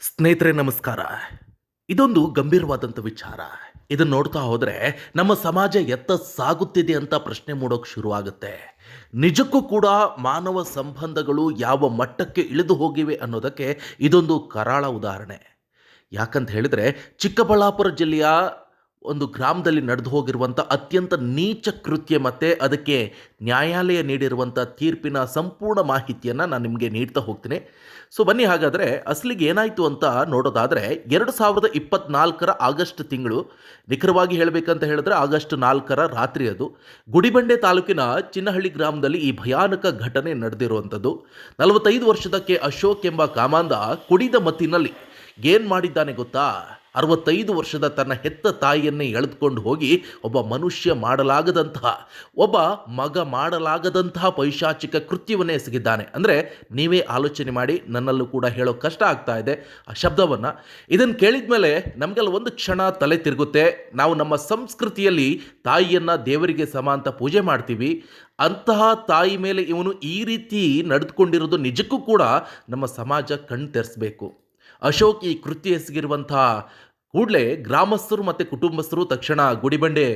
ಸ್ನೇಹಿತರೆ, ನಮಸ್ಕಾರ. ಇದೊಂದು ಗಂಭೀರವಾದಂಥ ವಿಚಾರ. ಇದನ್ನು ನೋಡ್ತಾ ಹೋದರೆ ನಮ್ಮ ಸಮಾಜ ಎತ್ತ ಸಾಗುತ್ತಿದೆ ಅಂತ ಪ್ರಶ್ನೆ ಮೂಡೋಕ್ಕೆ ಶುರುವಾಗುತ್ತೆ. ನಿಜಕ್ಕೂ ಕೂಡ ಮಾನವ ಸಂಬಂಧಗಳು ಯಾವ ಮಟ್ಟಕ್ಕೆ ಇಳಿದು ಹೋಗಿವೆ ಅನ್ನೋದಕ್ಕೆ ಇದೊಂದು ಕರಾಳ ಉದಾಹರಣೆ. ಯಾಕಂತ ಹೇಳಿದರೆ ಚಿಕ್ಕಬಳ್ಳಾಪುರ ಜಿಲ್ಲೆಯ ಒಂದು ಗ್ರಾಮದಲ್ಲಿ ನಡೆದು ಹೋಗಿರುವಂಥ ಅತ್ಯಂತ ನೀಚ ಕೃತ್ಯ ಮತ್ತು ಅದಕ್ಕೆ ನ್ಯಾಯಾಲಯ ನೀಡಿರುವಂಥ ತೀರ್ಪಿನ ಸಂಪೂರ್ಣ ಮಾಹಿತಿಯನ್ನು ನಾನು ನಿಮಗೆ ನೀಡ್ತಾ ಹೋಗ್ತೀನಿ. ಸೊ ಬನ್ನಿ ಹಾಗಾದರೆ ಅಸಲಿಗೆ ಏನಾಯಿತು ಅಂತ ನೋಡೋದಾದರೆ ಎರಡು ಸಾವಿರದ ಇಪ್ಪತ್ನಾಲ್ಕರ ಆಗಸ್ಟ್ ತಿಂಗಳು, ನಿಖರವಾಗಿ ಹೇಳಬೇಕಂತ ಹೇಳಿದ್ರೆ ಆಗಸ್ಟ್ ನಾಲ್ಕರ ರಾತ್ರಿ ಅದು. ಗುಡಿಬಂಡೆ ತಾಲೂಕಿನ ಚಿನ್ನಹಳ್ಳಿ ಗ್ರಾಮದಲ್ಲಿ ಈ ಭಯಾನಕ ಘಟನೆ ನಡೆದಿರುವಂಥದ್ದು. ನಲವತ್ತೈದು ವರ್ಷದ ಕೆ ಅಶೋಕ್ ಎಂಬ ಕಾಮಾಂಧ ಕುಡಿದ ಮತ್ತಿನಲ್ಲಿ ಏನು ಮಾಡಿದ್ದಾನೆ ಗೊತ್ತಾ? ಅರವತ್ತೈದು ವರ್ಷದ ತನ್ನ ಹೆತ್ತ ತಾಯಿಯನ್ನೇ ಎಳೆದುಕೊಂಡು ಹೋಗಿ ಒಬ್ಬ ಮನುಷ್ಯ ಮಾಡಲಾಗದಂತಹ, ಒಬ್ಬ ಮಗ ಮಾಡಲಾಗದಂತಹ ಪೈಶಾಚಿಕ ಕೃತ್ಯವನ್ನೇ ಎಸಗಿದ್ದಾನೆ. ಅಂದರೆ ನೀವೇ ಆಲೋಚನೆ ಮಾಡಿ, ನನ್ನಲ್ಲೂ ಕೂಡ ಹೇಳೋ ಕಷ್ಟ ಆಗ್ತಾ ಇದೆ ಆ ಶಬ್ದವನ್ನು. ಇದನ್ನು ಕೇಳಿದ ಮೇಲೆ ನಮಗೆಲ್ಲ ಒಂದು ಕ್ಷಣ ತಲೆ ತಿರುಗುತ್ತೆ. ನಾವು ನಮ್ಮ ಸಂಸ್ಕೃತಿಯಲ್ಲಿ ತಾಯಿಯನ್ನು ದೇವರಿಗೆ ಸಮ ಅಂತ ಪೂಜೆ ಮಾಡ್ತೀವಿ. ಅಂತಹ ತಾಯಿ ಮೇಲೆ ಇವನು ಈ ರೀತಿ ನಡೆದುಕೊಂಡಿರೋದು ನಿಜಕ್ಕೂ ಕೂಡ ನಮ್ಮ ಸಮಾಜ ಕಣ್ ತೆರೆಸಬೇಕು ಅಶೋಕ್ ಈ ಕೃತ್ಯ ಎಸಗಿರುವಂಥ ಕೂಡಲೇ ಗ್ರಾಮಸ್ಥರು ಮತ್ತು ಕುಟುಂಬಸ್ಥರು ತಕ್ಷಣ ಗುಡಿಬಂಡೆ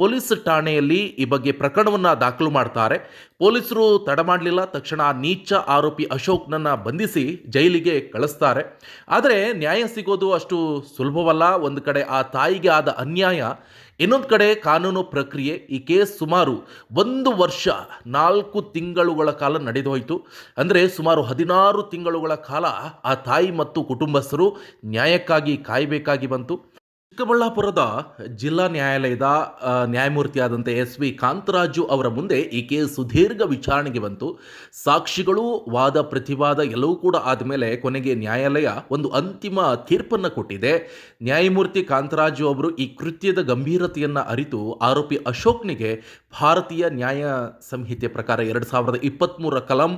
ಪೊಲೀಸ್ ಠಾಣೆಯಲ್ಲಿ ಈ ಬಗ್ಗೆ ಪ್ರಕರಣವನ್ನು ದಾಖಲು ಮಾಡ್ತಾರೆ. ಪೊಲೀಸರು ತಡ ಮಾಡಲಿಲ್ಲ. ತಕ್ಷಣ ನೀಚ ಆರೋಪಿ ಅಶೋಕ್ನನ್ನು ಬಂಧಿಸಿ ಜೈಲಿಗೆ ಕಳಿಸ್ತಾರೆ. ಆದರೆ ನ್ಯಾಯ ಸಿಗೋದು ಅಷ್ಟು ಸುಲಭವಲ್ಲ. ಒಂದು ಕಡೆ ಆ ತಾಯಿಗೆ ಆದ ಅನ್ಯಾಯ, ಇನ್ನೊಂದು ಕಡೆ ಕಾನೂನು ಪ್ರಕ್ರಿಯೆ. ಈ ಕೇಸ್ ಸುಮಾರು ಒಂದು ವರ್ಷ, ನಾಲ್ಕು ತಿಂಗಳುಗಳ ಕಾಲ ನಡೆದು ಹೋಯಿತು ಅಂದರೆ ಸುಮಾರು ಹದಿನಾರು ತಿಂಗಳುಗಳ ಕಾಲ ಆ ತಾಯಿ ಮತ್ತು ಕುಟುಂಬಸ್ಥರು ನ್ಯಾಯಕ್ಕಾಗಿ ಕಾಯಬೇಕಾಗಿ ಬಂತು. ಚಿಕ್ಕಬಳ್ಳಾಪುರದ ಜಿಲ್ಲಾ ನ್ಯಾಯಾಲಯದ ನ್ಯಾಯಮೂರ್ತಿಯಾದಂಥ ಎಸ್ ವಿ ಕಾಂತರಾಜು ಅವರ ಮುಂದೆ ಈ ಕೇಸ್ ಸುದೀರ್ಘ ವಿಚಾರಣೆಗೆ ಬಂತು. ಸಾಕ್ಷಿಗಳು, ವಾದ ಪ್ರತಿವಾದ ಎಲ್ಲವೂ ಕೂಡ ಆದಮೇಲೆ ಕೊನೆಗೆ ನ್ಯಾಯಾಲಯ ಒಂದು ಅಂತಿಮ ತೀರ್ಪನ್ನು ಕೊಟ್ಟಿದೆ. ನ್ಯಾಯಮೂರ್ತಿ ಕಾಂತರಾಜು ಅವರು ಈ ಕೃತ್ಯದ ಗಂಭೀರತೆಯನ್ನು ಅರಿತು ಆರೋಪಿ ಅಶೋಕ್ನಿಗೆ ಭಾರತೀಯ ನ್ಯಾಯ ಸಂಹಿತೆ ಪ್ರಕಾರ ಎರಡು ಸಾವಿರದ ಇಪ್ಪತ್ತ್ಮೂರ ಕಲಂ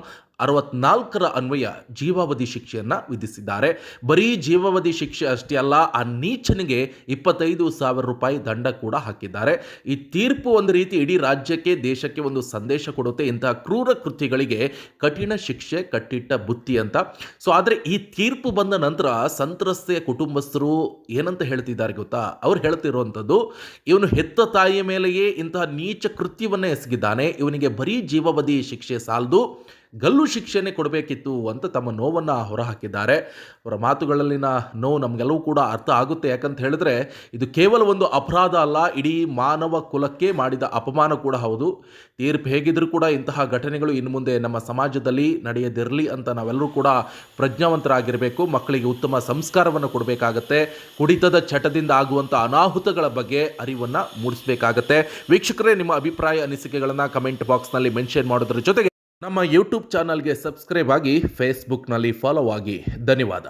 ಅರವತ್ನಾಲ್ಕರ ಅನ್ವಯ ಜೀವಾವಧಿ ಶಿಕ್ಷೆಯನ್ನು ವಿಧಿಸಿದ್ದಾರೆ. ಬರೀ ಜೀವಾವಧಿ ಶಿಕ್ಷೆ ಅಷ್ಟೇ ಅಲ್ಲ, ಆ ನೀಚನಿಗೆ ಇಪ್ಪತ್ತೈದು ಸಾವಿರ ರೂಪಾಯಿ ದಂಡ ಕೂಡ ಹಾಕಿದ್ದಾರೆ. ಈ ತೀರ್ಪು ಒಂದು ರೀತಿ ಇಡೀ ರಾಜ್ಯಕ್ಕೆ, ದೇಶಕ್ಕೆ ಒಂದು ಸಂದೇಶ ಕೊಡುತ್ತೆ. ಇಂತಹ ಕ್ರೂರ ಕೃತ್ಯಗಳಿಗೆ ಕಠಿಣ ಶಿಕ್ಷೆ, ಕಟ್ಟಿಟ್ಟ ಬುತ್ತಿ ಅಂತ. ಸೊ ಆದರೆ ಈ ತೀರ್ಪು ಬಂದ ನಂತರ ಸಂತ್ರಸ್ತೆಯ ಕುಟುಂಬಸ್ಥರು ಏನಂತ ಹೇಳ್ತಿದ್ದಾರೆ ಗೊತ್ತಾ? ಅವ್ರು ಹೇಳ್ತಿರುವಂಥದ್ದು ಇವನು ಹೆತ್ತ ತಾಯಿಯ ಮೇಲೆಯೇ ಇಂತಹ ನೀಚ ಕೃತ್ಯವನ್ನೇ ಎಸಗಿದ್ದಾನೆ. ಇವನಿಗೆ ಬರೀ ಜೀವಾವಧಿ ಶಿಕ್ಷೆ ಸಾಲದು. ಗಲ್ಲು ಶಿಕ್ಷೆನೇ ಕೊಡಬೇಕಿತ್ತು ಅಂತ ತಮ್ಮ ನೋವನ್ನು ಹೊರಹಾಕಿದ್ದಾರೆ. ಅವರ ಮಾತುಗಳಲ್ಲಿನ ನೋವು ನಮಗೆಲ್ಲವೂ ಕೂಡ ಅರ್ಥ ಆಗುತ್ತೆ. ಯಾಕಂತ ಹೇಳಿದ್ರೆ, ಇದು ಕೇವಲ ಒಂದು ಅಪರಾಧ ಅಲ್ಲ, ಇಡೀ ಮಾನವ ಕುಲಕ್ಕೆ ಮಾಡಿದ ಅಪಮಾನ ಕೂಡ ಹೌದು. ತೀರ್ಪು ಹೇಗಿದ್ರೂ ಕೂಡ ಇಂತಹ ಘಟನೆಗಳು ಇನ್ನು ಮುಂದೆ ನಮ್ಮ ಸಮಾಜದಲ್ಲಿ ನಡೆಯದಿರಲಿ ಅಂತ ನಾವೆಲ್ಲರೂ ಕೂಡ ಪ್ರಜ್ಞಾವಂತರಾಗಿರಬೇಕು. ಮಕ್ಕಳಿಗೆ ಉತ್ತಮ ಸಂಸ್ಕಾರವನ್ನು ಕೊಡಬೇಕಾಗತ್ತೆ. ಕುಡಿತದ ಚಟದಿಂದ ಆಗುವಂಥ ಅನಾಹುತಗಳ ಬಗ್ಗೆ ಅರಿವನ್ನು ಮೂಡಿಸಬೇಕಾಗತ್ತೆ. ವೀಕ್ಷಕರೇ, ನಿಮ್ಮ ಅಭಿಪ್ರಾಯ, ಅನಿಸಿಕೆಗಳನ್ನು ಕಮೆಂಟ್ ಬಾಕ್ಸ್ನಲ್ಲಿ ಮೆನ್ಷನ್ ಮಾಡೋದ್ರ ಜೊತೆಗೆ ನಮ್ಮ ಯೂಟ್ಯೂಬ್ ಚಾನಲ್ಗೆ ಸಬ್ಸ್ಕ್ರೈಬ್ ಆಗಿ ಫೇಸ್ಬುಕ್ನಲ್ಲಿ ಫಾಲೋ ಆಗಿ. ಧನ್ಯವಾದ.